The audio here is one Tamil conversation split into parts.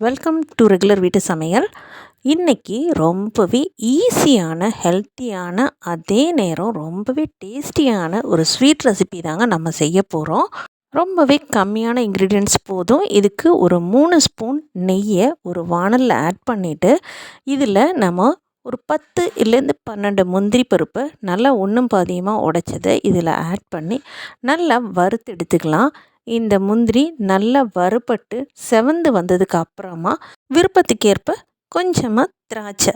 வெல்கம் டு ரெகுலர் வீட்டு சமையல். இன்றைக்கி ரொம்பவே ஈஸியான ஹெல்த்தியான அதே நேரம் ரொம்பவே டேஸ்டியான ஒரு ஸ்வீட் ரெசிபி தாங்க நம்ம செய்ய போகிறோம் ரொம்பவே கம்மியான இன்க்ரீடியன்ட்ஸ் போதும். இதுக்கு ஒரு மூணு ஸ்பூன் நெய்யை ஒரு வானலில் ஆட் பண்ணிவிட்டு இதில் நம்ம ஒரு பத்து இல்லேருந்து பன்னெண்டு முந்திரி பருப்பு நல்லா ஒன்றும் பாதியமாக உடைச்சதை இதில் ஆட் பண்ணி நல்லா வறுத்து எடுத்துக்கலாம். இந்த முந்திரி நல்லா வறுபட்டு செவந்து வந்ததுக்கு அப்புறமா விருப்பத்துக்கேற்ப கொஞ்சமாக திராட்சை.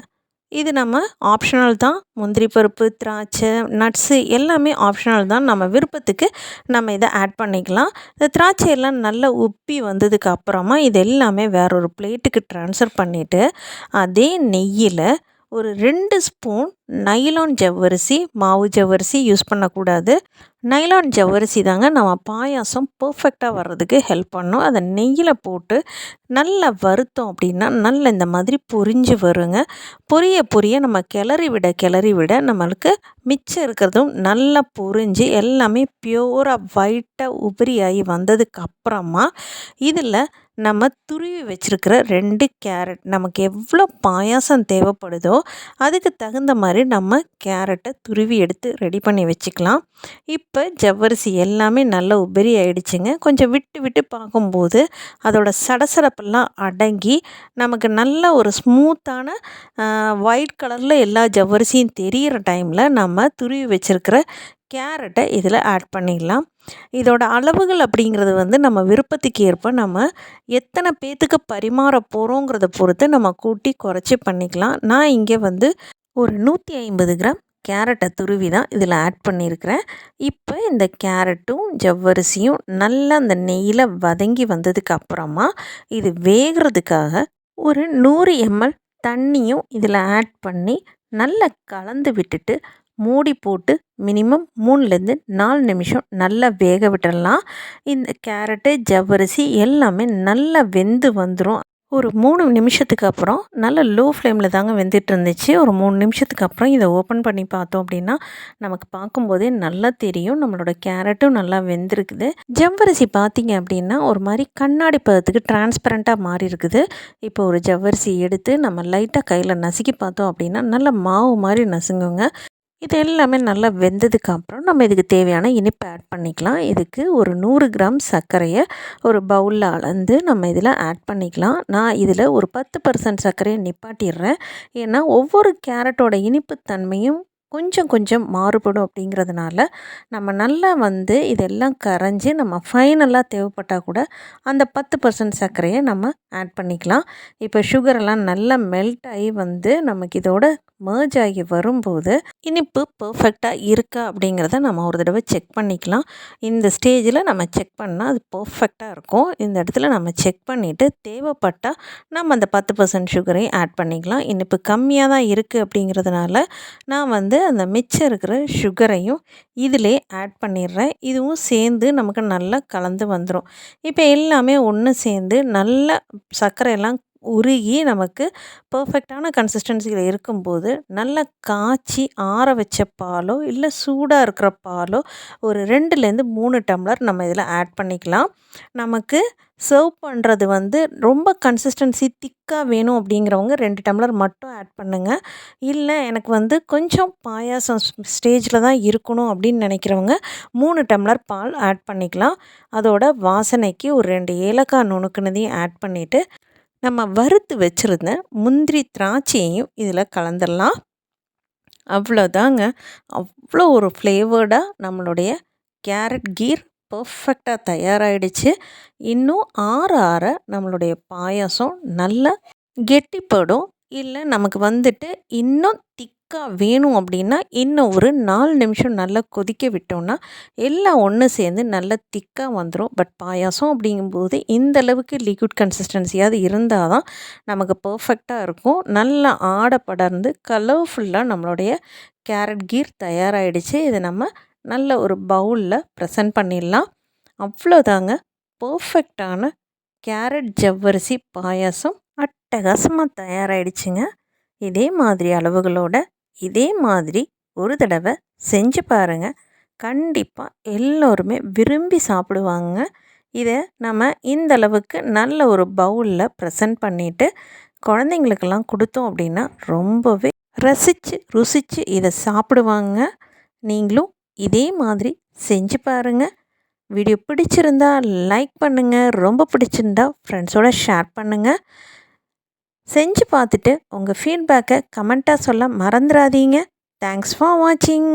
இது நம்ம ஆப்ஷனல் தான். முந்திரி பருப்பு திராட்சை நட்ஸு எல்லாமே ஆப்ஷனல் தான். நம்ம விருப்பத்துக்கு நம்ம இதை ஆட் பண்ணிக்கலாம். இந்த திராட்சை எல்லாம் நல்லா உப்பி வந்ததுக்கு அப்புறமா இது எல்லாமே வேற ஒரு பிளேட்டுக்கு ட்ரான்ஸ்ஃபர் பண்ணிவிட்டு அதே நெய்யில் ஒரு ரெண்டு ஸ்பூன் நைலான் ஜவ்வரிசி மாவு ஜவ்வரிசி யூஸ் பண்ணக்கூடாது. நைலான் ஜவ்வரிசி தாங்க நம்ம பாயாசம் பர்ஃபெக்டாக வர்றதுக்கு ஹெல்ப் பண்ணும். அதை நெய்யில் போட்டு நல்லா வறுத்தோம் அப்படின்னா நல்லா இந்த மாதிரி பொரிஞ்சு வருங்க. பொரிய பொரிய நம்ம கிளறி விட கிளறி விட நம்மளுக்கு மிச்சம் இருக்கிறதும் நல்லா பொரிஞ்சு எல்லாமே பியூராக ஒயிட்டாக உபரியாகி வந்ததுக்கு அப்புறமா இதில் நம்ம துருவி வச்சுருக்கிற ரெண்டு கேரட் நமக்கு எவ்வளோ பாயாசம் தேவைப்படுதோ அதுக்கு தகுந்த மாதிரி நம்ம கேரட்டை துருவி எடுத்து ரெடி பண்ணி வச்சுக்கலாம். இப்போ ஜவ்வரிசி எல்லாமே நல்லா உபரி ஆயிடுச்சுங்க. கொஞ்சம் விட்டு விட்டு பார்க்கும்போது அதோட சடசடப்பெல்லாம் அடங்கி நமக்கு நல்ல ஒரு ஸ்மூத்தான ஒயிட் கலரில் எல்லா ஜவ்வரிசியும் தெரிகிற டைமில் நம்ம துருவி வச்சுருக்கிற கேரட்டை இதில் ஆட் பண்ணிடலாம். இதோட அளவுகள் அப்படிங்கிறது வந்து நம்ம விருப்பத்துக்கு ஏற்ப நம்ம எத்தனை பேத்துக்கு பரிமாற போகிறோங்கிறத பொறுத்து நம்ம கூட்டி குறைச்சி பண்ணிக்கலாம். நான் இங்கே வந்து ஒரு நூற்றி ஐம்பது கிராம் கேரட்டை துருவி தான் இதில் ஆட் பண்ணியிருக்கிறேன். இப்போ இந்த கேரட்டும் ஜவ்வரிசியும் நல்லா அந்த நெய்யில் வதங்கி வந்ததுக்கு அப்புறமா இது வேகிறதுக்காக ஒரு நூறு எம்எல் தண்ணியும் இதில் ஆட் பண்ணி நல்லா கலந்து விட்டுட்டு மூடி போட்டு மினிமம் மூணுலேருந்து நாலு நிமிஷம் நல்லா வேக விட்டுடலாம். இந்த கேரட்டு ஜவ்வரிசி எல்லாமே நல்லா வெந்து வந்துடும் ஒரு மூணு நிமிஷத்துக்கு அப்புறம் நல்ல லோ ஃப்ளேமில் தாங்க வெந்துட்டு இருந்துச்சு. ஒரு மூணு நிமிஷத்துக்கு அப்புறம் இதை ஓப்பன் பண்ணி பார்த்தோம் அப்படின்னா நமக்கு பார்க்கும்போதே நல்லா தெரியும். நம்மளோட கேரட்டும் நல்லா வெந்திருக்குது. ஜவ்வரிசி பார்த்தீங்க அப்படின்னா ஒரு மாதிரி கண்ணாடி பதத்துக்கு டிரான்ஸ்பரண்ட்டாக மாறி இருக்குது. இப்போ ஒரு ஜவ்வரிசி எடுத்து நம்ம லைட்டாக கையில் நசுக்கி பார்த்தோம் அப்படின்னா நல்ல மாவு மாதிரி நசுங்குங்க. இது எல்லாமே நல்லா வெந்ததுக்கு அப்புறம் நம்ம இதுக்கு தேவையான இனிப்பு ஆட் பண்ணிக்கலாம். இதுக்கு ஒரு நூறு கிராம் சர்க்கரையை ஒரு பவுலில் அளந்து நம்ம இதில் ஆட் பண்ணிக்கலாம். நான் இதில் ஒரு பத்து பர்சன்ட் சர்க்கரையை நிப்பாட்டிடுறேன். ஏன்னா ஒவ்வொரு கேரட்டோட இனிப்பு தன்மையும் கொஞ்சம் கொஞ்சம் மாறுபடும் அப்படிங்கிறதுனால நம்ம நல்லா வந்து இதெல்லாம் கரைஞ்சி நம்ம ஃபைனலாக தேவைப்பட்டால் கூட அந்த பத்து பர்சன்ட் சர்க்கரையை நம்ம ஆட் பண்ணிக்கலாம். இப்போ சுகரெல்லாம் நல்லா மெல்ட் ஆகி வந்து நமக்கு இதோட மேர்ஜ் ஆகி வரும்போது இனிப்பு பர்ஃபெக்டாக இருக்கா அப்படிங்கிறத நம்ம ஒரு தடவை செக் பண்ணிக்கலாம். இந்த ஸ்டேஜில் நம்ம செக் பண்ணால் அது பர்ஃபெக்டாக இருக்கும். இந்த இடத்துல நம்ம செக் பண்ணிவிட்டு தேவைப்பட்டால் நம்ம அந்த பத்து பர்சன்ட் சுகரையும் ஆட் பண்ணிக்கலாம். இனிப்பு கம்மியாக தான் இருக்குது அப்படிங்கிறதுனால நான் வந்து அந்த மிச்சம் இருக்கிற சுகரையும் இதிலே ஆட் பண்ணிடுறேன். இதுவும் சேர்ந்து நமக்கு நல்லா கலந்து வந்துடும் இப்போ எல்லாமே ஒன்று சேர்ந்து நல்ல சர்க்கரையெல்லாம் உருகி நமக்கு பர்ஃபெக்டான கன்சிஸ்டன்சியில் இருக்கும்போது நல்லா காய்ச்சி ஆற வச்ச பாலோ இல்லை சூடாக இருக்கிற பாலோ ஒரு ரெண்டுலேருந்து மூணு டம்ளர் நம்ம இதில் ஆட் பண்ணிக்கலாம். நமக்கு சர்வ் பண்ணுறது வந்து ரொம்ப கன்சிஸ்டன்சி திக்காக வேணும் அப்படிங்கிறவங்க ரெண்டு டம்ளர் மட்டும் ஆட் பண்ணுங்கள் இல்லை எனக்கு வந்து கொஞ்சம் பாயாசம் ஸ்டேஜில் தான் இருக்கணும் அப்படின்னு நினைக்கிறவங்க மூணு டம்ளர் பால் ஆட் பண்ணிக்கலாம். அதோட வாசனைக்கு ஒரு ரெண்டு ஏலக்காய் நுணுக்குனதையும் ஆட் பண்ணிவிட்டு நம்ம வறுத்து வச்சுருந்த முந்திரி திராட்சையையும் இதில் கலந்துடலாம் அவ்வளோதாங்க. அவ்வளோ ஒரு ஃப்ளேவர்டாக நம்மளுடைய கேரட் கீர் பர்ஃபெக்டாக தயாராகிடுச்சு இன்னும் ஆற ஆற நம்மளுடைய பாயாசம் நல்லா கெட்டிப்படும். இல்லை நமக்கு வந்துட்டு இன்னும் திக் திக்காக வேணும் அப்படின்னா இன்னும் ஒரு நாலு நிமிஷம் நல்லா கொதிக்க விட்டோம்னா எல்லாம் ஒன்று சேர்ந்து நல்லா திக்காக வந்துடும் பட் பாயாசம் அப்படிங்கும்போது இந்த அளவுக்கு லிக்விட் கன்சிஸ்டன்சியாவது இருந்தால் தான் நமக்கு பர்ஃபெக்டாக இருக்கும். நல்லா ஆடப்படர்ந்து கலர்ஃபுல்லாக நம்மளுடைய கேரட் கீர் தயாராகிடுச்சு இதை நம்ம நல்ல ஒரு பவுலில் ப்ரெசன்ட் பண்ணிடலாம். அவ்வளோதாங்க. பர்ஃபெக்டான கேரட் ஜவ்வரிசி பாயாசம் அட்டகாசமாக தயாராகிடுச்சுங்க இதே மாதிரி அளவுகளோட இதே மாதிரி ஒரு தடவை செஞ்சு பாருங்கள் கண்டிப்பாக எல்லோருமே விரும்பி சாப்பிடுவாங்க. இதை நம்ம இந்த அளவுக்கு நல்ல ஒரு பவுலில் ப்ரெசன்ட் பண்ணிவிட்டு குழந்தைங்களுக்கெல்லாம் கொடுத்தோம் அப்படின்னா ரொம்பவே ரசித்து ருசித்து இதை சாப்பிடுவாங்க. நீங்களும் இதே மாதிரி செஞ்சு பாருங்கள் வீடியோ பிடிச்சிருந்தா லைக் பண்ணுங்கள் ரொம்ப பிடிச்சிருந்தா ஃப்ரெண்ட்ஸோட ஷேர் பண்ணுங்கள் செஞ்சு பார்த்துட்டு உங்கள் ஃபீட்பேக்கை கமெண்ட்டாக சொல்ல மறந்துடாதீங்க தேங்க்ஸ் ஃபார் வாட்சிங்